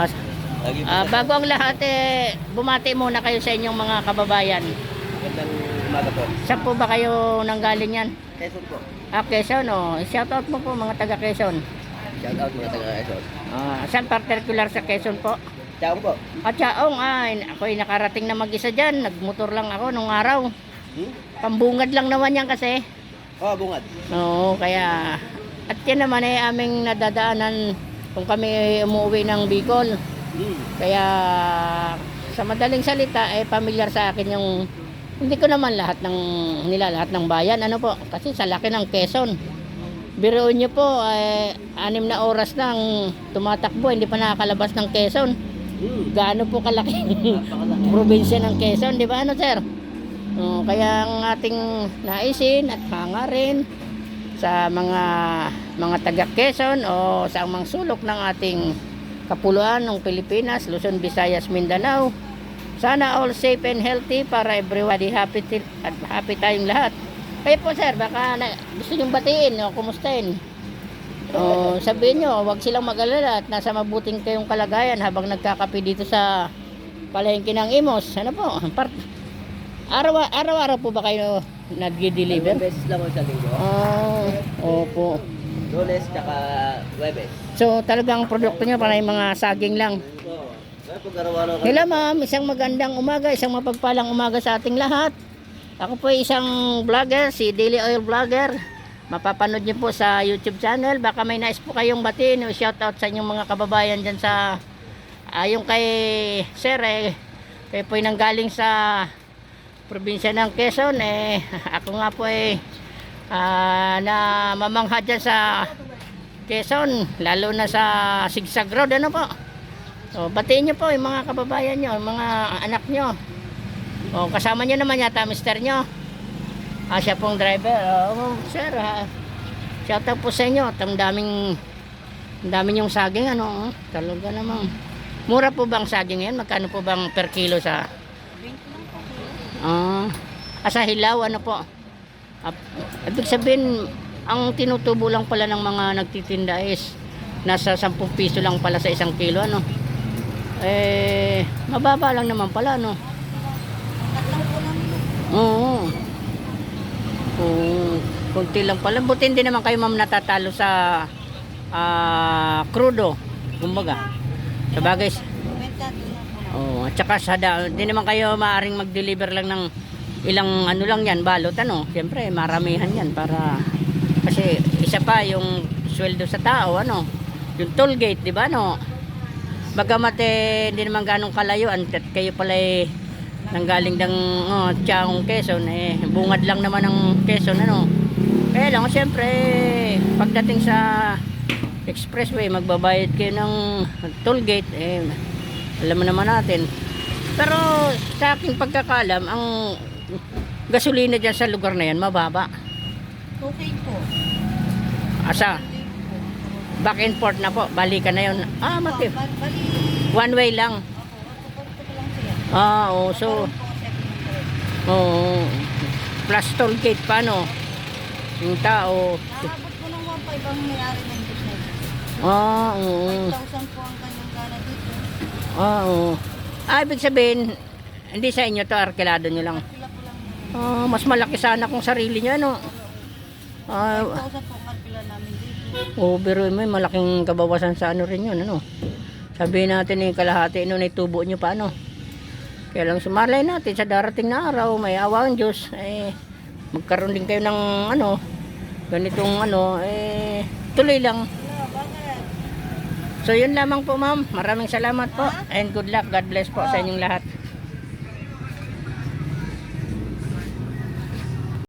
Ah, ah, sa- bago ang lahat, eh, bumati muna kayo sa inyong mga kababayan. Magandang umaga po. Saan po ba kayo nanggaling yan? Quezon po. Ah, Quezon, oh. Shoutout mo po mga taga Quezon. Shout out mga taga Quezon. Ah, saan particular sa Quezon po? Ciao po. At Chaong, ay, ako'y nakarating na mag-isa dyan. Nagmotor lang ako nung araw. Hmm? Pambungad lang naman yan kasi. Oh, bungad. Oo, kaya... At yan naman ay aming nadadaanan kung kami umuwi ng Bicol. Hmm. Kaya sa madaling salita, eh pamilyar sa akin yung... Hindi ko naman lahat ng nila lahat ng bayan ano po kasi sa laki ng Quezon. Biruin niyo po eh, anim na oras nang tumatakbo hindi pa nakakalabas ng Quezon. Hmm. Gaano po kalaki probinsya ng Quezon, di ba ano sir? Oh, kaya ang ating naisin at hangarin sa mga mga taga Quezon o sa mga sulok ng ating kapuluan ng Pilipinas, Luzon, Visayas, Mindanao. Sana all safe and healthy para everybody happy at happy tayong lahat. Kaya po sir, baka na, gusto niyong batiin o kumustahin. O, sabihin nyo, wag silang mag-alala at nasa mabuting kayong kalagayan habang nagkakape dito sa palengke ng Imos. Ano po? Part, araw, araw-araw po ba kayo Dalawang nag-deliver? beses lang ako sa linggo. Ah, opo. Lunes tsaka Webes. So talagang produkto nyo para yung mga saging lang. Hello ma'am, isang magandang umaga, isang mapagpalang umaga sa ating lahat. Ako po ay isang vlogger, si Daily Oil Vlogger. Mapapanood niyo po sa YouTube channel. Baka may nais po kayong batiin o shoutout sa inyong mga kababayan dyan sa... ah, yung kay Sir, eh, kayo po nanggaling sa probinsya ng Quezon. Eh, ako nga po ay ah, na mamangha dyan sa Quezon, lalo na sa Sigsag Road. Ano po? So, batiin niyo po yung mga kababayan niyo, yung mga anak niyo. O, kasama niyo naman yata mister niyo. Ah, siya pong driver. Oh, sir, ha. Shout out po sa inyo. Ang daming ang dami yung saging ano. oh. Talaga namang. Mura po bang saging yan? Magkano po bang per kilo sa Ah, ah, sa hilaw ano po? Ibig sabihin, ang tinutubo lang pala ng mga nagtitinda is nasa 10 piso lang pala sa isang kilo ano. Eh, mababa lang naman pala no. Oo. Oo. Kunti lang pala. Buti hindi naman kayo ma'am natatalo sa ah crudo. Kumbaga. Sa bagay. Oo. At saka sa hindi naman kayo maaring mag-deliver lang ng ilang ano lang yan, balot ano. Siyempre, maramihan yan para kasi isa pa yung sweldo sa tao ano. Yung toll gate, di ba no? Bagamat eh, hindi naman ganong kalayuan at kayo pala eh, nanggaling ng oh, Tiaong Quezon eh bungad lang naman ng Quezon ano kaya lang siyempre pagdating sa expressway magbabayad kayo ng toll gate eh alam mo naman natin pero sa aking pagkakalam ang gasolina dyan sa lugar na yan mababa Okay po. asa back and forth na po balikan na yun ah mati one way lang ko ah oh, so. Oo. plus toll gate pa no. Yung tao. Nakabot po ng 1.5 ang may-ari ng business. Ah, oo. 5,000 po ang kanyang gana dito. Ah, oo. Ah, ibig sabihin, hindi sa inyo to, arkilado nyo lang. Ah, mas malaki sana kung sarili nyo, no? Ah, 5,000 po ang pila namin dito. oh, pero may malaking kabawasan sa ano rin yun, ano? Sabihin natin eh, kalahati no, itubo nyo pa, ano? Kaya lang sumalay natin sa darating na araw, may awa ang Diyos, eh, magkaroon din kayo ng, ano, ganitong, ano, eh, tuloy lang. So yun lamang po ma'am. Maraming salamat po and good luck. God bless po sa inyong lahat.